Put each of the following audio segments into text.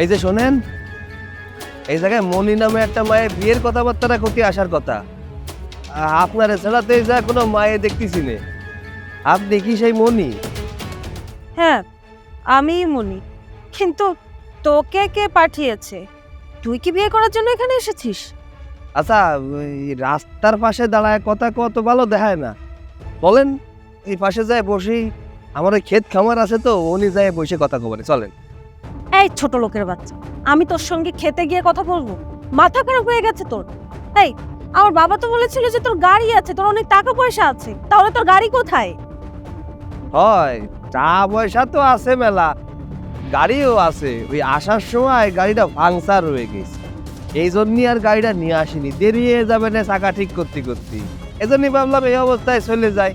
এই যে শোনেন এই জায়গায় মনি নামে একটা মায়ের বিয়ের কথাবার্তাটা করতে আসার কথা। আপনার এছাড়া তো এই জায়গায় কোনো মায়ে দেখতেছি নে। আপনি কি সেই মনি হ্যাঁ আমি মনি কিন্তু তোকে কে পাঠিয়েছে? তুই কি বিয়ে করার জন্য এখানে এসেছিস? আচ্ছা রাস্তার পাশে দাঁড়ায় কথা কত ভালো দেখায় না। বলেন এই পাশে যায় বসি আমার ক্ষেত খামার আছে তো উনি যায় বসে কথা কবরে চলেন। এই ছোট লোকের বাচ্চা আমি তোর সঙ্গে খেতে গিয়ে কথা বলব? মাথা খারাপ হয়ে গেছে তোর? এই আমার বাবা তো বলেছিল যে তোর গাড়ি আছে তোর অনেক টাকা পয়সা আছে তাহলে তোর গাড়ি কোথায়? হয় চা পয়সা তো আছে মেলা। গাড়িও আছে ওই আসার সময় গাড়িটা পাংচার হয়ে গেছে। এই জন্যই আর গাড়িটা নিয়ে আসিনি দেরি হয়ে যাবে না চাকা ঠিক করতে করতে। এজন্যই ভাবলাম এই অবস্থায় চলে যায়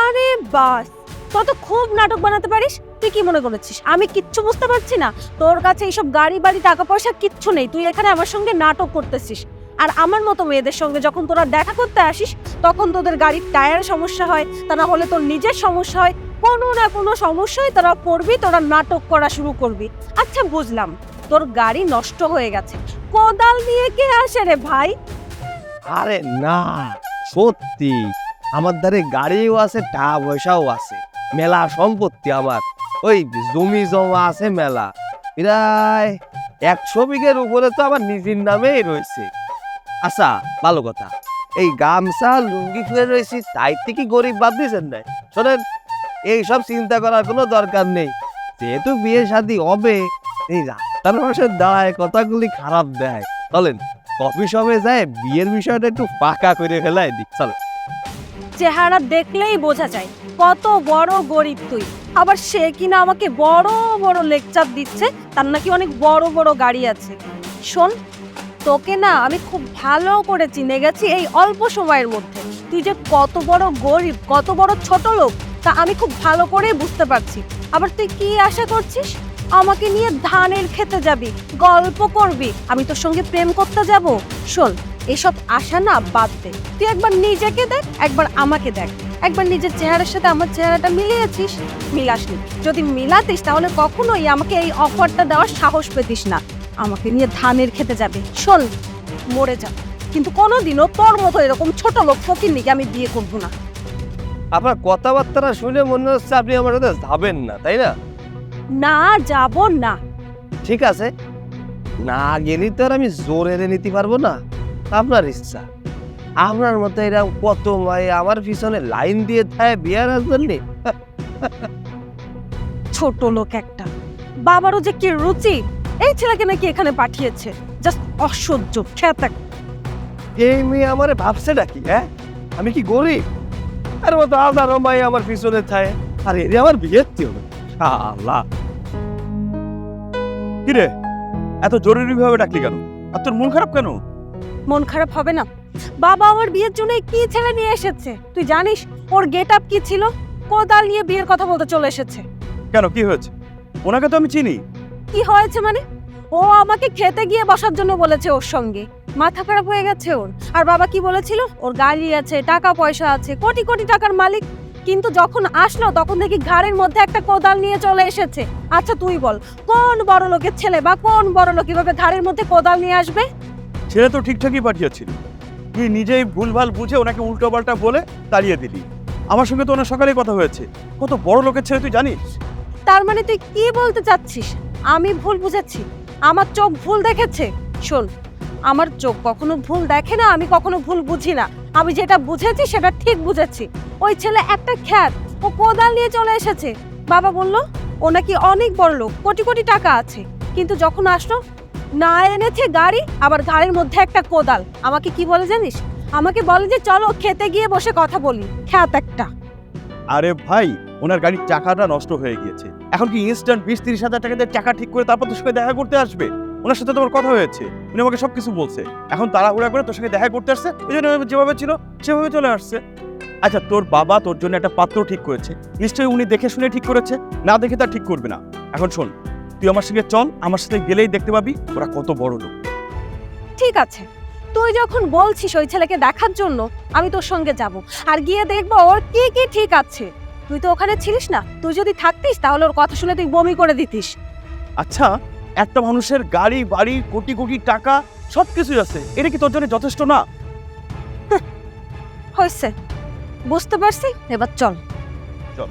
আরে বাস তোর তো খুব নাটক বানাতে পারিস? তুই কি মনে করেছিস? আমি কিচ্ছু বুঝতে পারছি না। তোর কাছে এইসব গাড়ি বাড়ি টাকা পয়সা কিচ্ছু নেই। তুই এখানে আমার সঙ্গে নাটক করতেছিস। আর আমার মতো মেয়েদের সঙ্গে যখন তোরা দেখা করতে আসিস, তখন তোদের গাড়ির টায়ার সমস্যা হয়, তা না হলে তোর নিজের সমস্যা হয়। কোনো না কোনো সমস্যায় তোরা পড়বি, তোরা নাটক করা শুরু করবি। আচ্ছা বুঝলাম। তোর গাড়ি নষ্ট হয়ে গেছে। কোদাল নিয়ে কে আসে রে ভাই? আরে না, সত্যি। আমার ধারে গাড়িও আছে, টাকা পয়সাও আছে। মেলা সম্পত্তি আমার। ওই জমি জমা আছে মেলা। প্রায় একশো বিঘের উপরে তো আমার নিজের নামেই রয়েছে। আচ্ছা ভালো কথা। এই গামছা, লুঙ্গি খুলে রয়েছি, তাই থেকে গরিব বাদ দিয়েছেন না শোনেন, এইসব চিন্তা করার কোনো দরকার নেই। যেহেতু বিয়ে শাদী হবে, এই রাস্তার পাশে দাঁড়ায় কথাগুলি খারাপ দেয়। চলেন, কফি শপে যায়, বিয়ের বিষয়টা একটু পাকা করে ফেলাই দিক চলো। চেহারা দেখলেই বোঝা যায়। কত বড় গরিব তুই। আবার সে কিনা আমাকে বড় বড় লেকচার দিচ্ছে, তার নাকি অনেক বড় বড় গাড়ি আছে। শোন, তোকে না আমি খুব ভালো করে চিনে গেছি এই অল্প সময়ের মধ্যে। তুই যে কত বড় গরিব, কত বড় ছোট লোক, তা আমি খুব ভালো করে বুঝতে পারছি। আবার তুই কি আশা করছিস? আমাকে নিয়ে ধানের খেতে যাবি, গল্প করবি, আমি তোর সঙ্গে প্রেম করতে যাব। শোন, এসব আশা না বাদ দে। তুই একবার নিজেকে দেখ, একবার আমাকে দেখ। একবার নিজের চেহারার সাথে আমার চেহারাটা মিলিয়েছিস? মিলাসনি। যদি মিলাতিস তাহলে কখনোই আমাকে এই অফারটা দেওয়ার সাহস পেতিস না। আমাকে নিয়ে ধানের খেতে যাবে। শোন মরে যা। কিন্তু কোনোদিনও তোর মতো এরকম ছোট লোক ফকির নিকে আমি বিয়ে করব না। আপনার কথাবার্তাটা শুনে মনে হচ্ছে আপনি আমার সাথে যাবেন না তাই না? না যাব না। ঠিক আছে। না গেলেই তো আর আমি জোর এনে নিতে পারব না। আপনার ইচ্ছা। আপনার মতো এরকম কত মায়ে আমার পিছনে লাইন দিয়ে থাকে বিয়ার আসবেননি ছোট লোক একটা। বাবারও যে কি রুচি এই ছেলেকে নাকি এখানে পাঠিয়েছে। জাস্ট অসহ্য খ্যাত এই মেয়ে আমারে ভাবছে নাকি হ্যাঁ? আমি কি গরিব? আর মতো আপনারও মাই আমার পিছনে থাকে আর এরে আমার বিয়ের হবে আল্লাহ কিরে এত জরুরি ভাবে ডাকলি কেন? আর তোর মন খারাপ কেন? মন খারাপ হবে না। বাবা আমার বিয়ের জন্য কি ছেলে নিয়ে এসেছে? তুই জানিস ওর গেট আপ কি ছিল? কোদাল নিয়ে বিয়ের কথা বলতে চলে এসেছে। কেন কি হয়েছে? ওনাকে তো আমি চিনি। কি হয়েছে মানে? ও আমাকে খেতে গিয়ে বসার জন্য বলেছে ওর সঙ্গে। মাথা খারাপ হয়ে গেছে ওর। আর বাবা কি বলেছিল? ওর গাড়ি আছে টাকা পয়সা আছে কোটি কোটি টাকার মালিক। কিন্তু যখন আসলো তখন দেখি ঘাড়ের মধ্যে একটা কোদাল নিয়ে চলে এসেছে। আচ্ছা তুই বল কোন বড় লোকের ছেলে বা কোন বড় লোক কীভাবে ঘাড়ের মধ্যে কোদাল নিয়ে আসবে? ছেলে তো ঠিকঠাকই পাঠিয়েছিল। তুই নিজেই ভুলভাল বুঝে ওনাকে উল্টো পাল্টা বলে তাড়িয়ে দিলি। আমার সঙ্গে তো ওনার সকালেই কথা হয়েছে। কত বড় লোকের ছেলে তুই জানিস? তার মানে তুই কি বলতে চাচ্ছিস? আমি ভুল বুঝেছি? আমার চোখ ভুল দেখেছে? শোন, আমার চোখ কখনো ভুল দেখে না, আমি কখনো ভুল বুঝি না। আমি যেটা বুঝেছি সেটা ঠিক বুঝেছি। ওই ছেলে একটা খ্যাত, ও কোদাল নিয়ে চলে এসেছে। বাবা বলল, ও নাকি অনেক বড় লোক, কোটি কোটি টাকা আছে। কিন্তু যখন আসলো না এনেছে গাড়ি, আবার গাড়ির মধ্যে একটা কোদাল। আমাকে কি বলে জানিস? আমাকে বলে যে চলো খেতে গিয়ে বসে কথা বলি। খ্যাত একটা। আরে ভাই, ওনার গাড়ির চাকাটা নষ্ট হয়ে গিয়েছে। এখন কি ইনস্ট্যান্ট বিশ তিরিশ হাজার টাকা দিয়ে চাকা ঠিক করে তারপর তোর সঙ্গে দেখা করতে আসবে? ওনার সাথে তোমার কথা হয়েছে। উনি আমাকে সব কিছু বলছে। এখন তাড়াহুড়া করে তোর সঙ্গে দেখা করতে আসছে ওই জন্য যেভাবে ছিল, সেভাবে চলে আসছে। আচ্ছা তোর বাবা তোর জন্য একটা পাত্র ঠিক করেছে। নিশ্চয়ই উনি দেখে শুনে ঠিক করেছে, না দেখে তা ঠিক করবে না। এখন শোন তুই আমার সঙ্গে চল আমার সাথে গেলেই দেখতে পাবি ওরা কত বড় লোক। ঠিক আছে তুই যখন বলছিস ওই ছেলেকে দেখার জন্য আমি তোর সঙ্গে যাব আর গিয়ে দেখব ওর কি কি ঠিক আছে। তুই তো ওখানে ছিলিস না তুই যদি থাকতিস তাহলে ওর কথা শুনে তুই বমি করে দিতিস। আচ্ছা একটা মানুষের গাড়ি বাড়ি কোটি কোটি টাকা সব কিছুই আছে এটা কি তোর জন্য যথেষ্ট না? হয়েছে। বুঝতে পারছি? এবার চল। চল।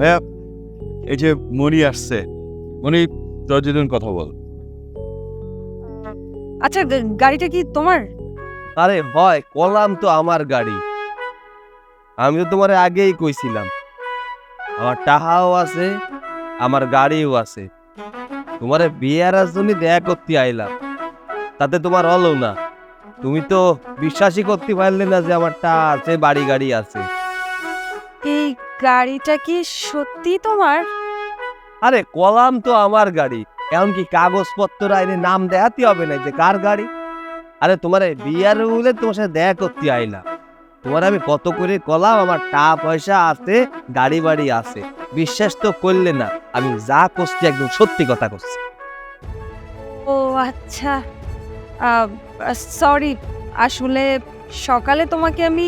ভাইয়া এই যে মনি আসছে। মনি তোর যদি কথা বল। আচ্ছা গাড়িটা কি তোমার? আরে হয় কলাম তো আমার গাড়ি। আমি তো তোমার আগেই কইছিলাম। আমার টাহাও আছে আমার গাড়িও আছে। তোমার বিয়ার জন্য দেখা করতে আইলাম। তাতে তোমার হলো না। তুমি তো বিশ্বাসই করতে পারলে না যে আমার টা আছে বাড়ি গাড়ি আছে। এই গাড়িটা কি সত্যি তোমার? আরে কলাম তো আমার গাড়ি। এমনকি কাগজপত্র আইনে নাম দেখাতে হবে না যে কার গাড়ি? আরে তোমার বিয়ার বলে তোমার সাথে দেখা করতে আইলাম তোমার আমি কত করে কলাম আমার টাকা পয়সা আছে গাড়ি বাড়ি আছে। বিশ্বাস তো করলে না আমি যা করছি একদম সত্যি কথা করছি। ও আচ্ছা। সরি আসলে সকালে তোমাকে আমি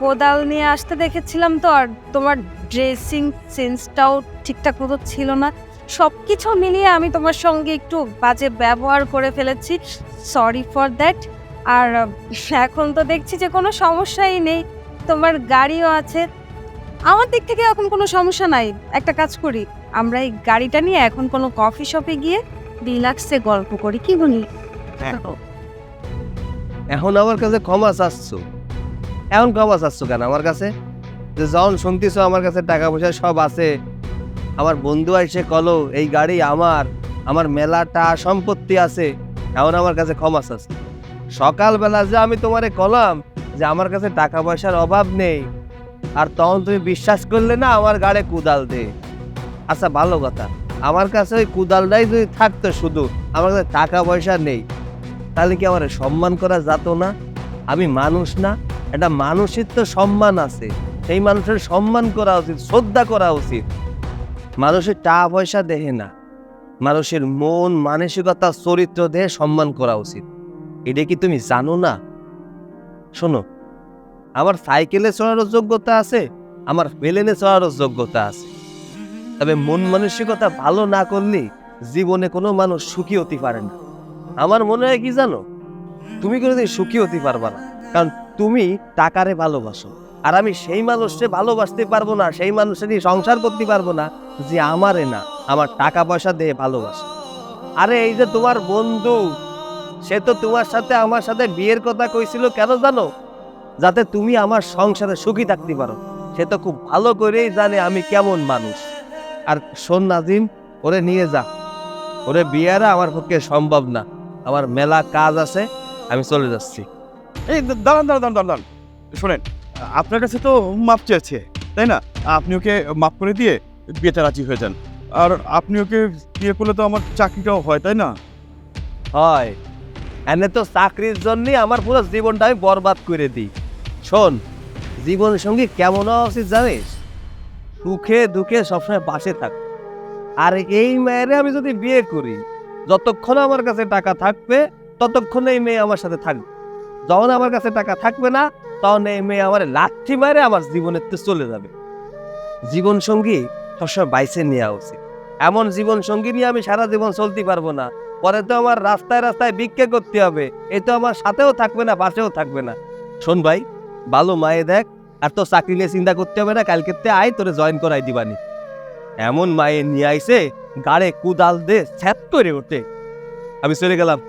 কোদাল নিয়ে আসতে দেখেছিলাম তো, আর তোমার ড্রেসিং সেন্সটাও ঠিকঠাক মতো ছিল না। সব কিছু মিলিয়ে আমি তোমার সঙ্গে একটু বাজে ব্যবহার করে ফেলেছি সরি ফর দ্যাট আর এখন তো দেখছি যে কোনো সমস্যাই নেই, তোমার গাড়িও আছে। আমার দিক থেকে এখন কোনো সমস্যা নাই, একটা কাজ করি, আমরা এই গাড়িটা নিয়ে এখন কোনো কফি শপে গিয়ে রিল্যাক্সে গল্প করি, কি বলি? হ্যাঁ। এখন আমার কাছে ক্ষমা চাচ্ছ। এখন ক্ষমা চাচ্ছ কেন আমার কাছে? যে যখন শুনতেছ আমার কাছে টাকা পয়সা সব আছে, আমার বন্ধু এসে কলো, এই গাড়ি আমার আমার মেলাটা সম্পত্তি আছে। এমন আমার কাছে ক্ষমা চাচ্ছ সকালবেলা যে আমি তোমারে কলাম যে আমার কাছে টাকা পয়সার অভাব নেই, আর তখন তুমি বিশ্বাস করলে না আমার গাড়ে কুদাল দে। আচ্ছা ভালো কথা। আমার কাছে ওই কুদালটাই যদি থাকতো শুধু, আমার কাছে টাকা পয়সা নেই, তাহলে কি আমার সম্মান করা যেত না? আমি মানুষ না? একটা মানুষের তো সম্মান আছে। সেই মানুষের সম্মান করা উচিত, শ্রদ্ধা করা উচিত। মানুষের টাকা পয়সা দেহে না। মানুষের মন, মানসিকতা, চরিত্র দেহে সম্মান করা উচিত। এটা কি তুমি জানো না? শোনো, আমার সাইকেলে চড়ারও যোগ্যতা আছে, আমার প্লেনে চড়ারও যোগ্যতা আছে। তবে মন মানসিকতা ভালো না করলে জীবনে কোনো মানুষ সুখী হতে পারে না। আমার মনে হয় কি জানো? তুমি কোনোদিন সুখী হতে পারবা না। কারণ তুমি টাকারে ভালোবাসো। আর আমি সেই মানুষকে ভালোবাসতে পারব না, সেই মানুষেরই সংসার করতে পারব না যে আমারে না, আমার টাকা পয়সা দিয়ে ভালোবাসে। আরে এই যে তোমার বন্ধু, সে তো তোমার সাথে আমার সাথে বিয়ের কথা কইছিল কেন জানো? যাতে তুমি আমার সংসারে সুখী থাকতে পারো। সে তো খুব ভালো করেই জানে আমি কেমন মানুষ। আর শোন নাজিম, ওরে নিয়ে যা। ওরে বিয়ারা আমার পক্ষে সম্ভব না। আমার মেলা কাজ আছে, আমি চলে যাচ্ছি। এই দাঁড়ান দাঁড়ান দাঁড়ান দাঁড়ান। শোনেন, আপনার কাছে তো মাপ চেয়েছে, তাই না? আপনি ওকে মাপ করে দিয়ে বিয়েতে রাজি হয়ে যান। আর আপনি ওকে বিয়ে করলে তো আমার চাকরিটাও হয়, তাই না? হয়। এনে তো চাকরির জন্যই আমার পুরো জীবনটা আমি বরবাদ করে দিই। শোন, জীবন সঙ্গী কেমন হওয়া উচিত জানিস? সুখে দুঃখে সবসময় পাশে থাক। আর এই মেয়েরে আমি যদি বিয়ে করি, যতক্ষণ আমার কাছে টাকা থাকবে, ততক্ষণ এই মেয়ে আমার সাথে থাকবে। যখন আমার কাছে টাকা থাকবে না, তখন এই মেয়ে আমার লাঠি মারে আমার জীবনের তো চলে যাবে। জীবন সঙ্গী সবসময় বাইসে নেওয়া উচিত। এমন জীবন সঙ্গী নিয়ে আমি সারা জীবন চলতে পারব না। পরে তো আমার রাস্তায় রাস্তায় ভিক্ষে করতে হবে। এ তো আমার সাথেও থাকবে না, পাশেও থাকবে না। শোন ভাই, ভালো মায়ে দেখ, আর তো চাকরি নিয়ে চিন্তা করতে হবে না, কালকে তে আয়, তোরে জয়েন করাই দিবানি। এমন মায়ে নিয়ে আইসে গাড়ে কুদাল দে ছ্যাত করে ওঠে। আমি চলে গেলাম।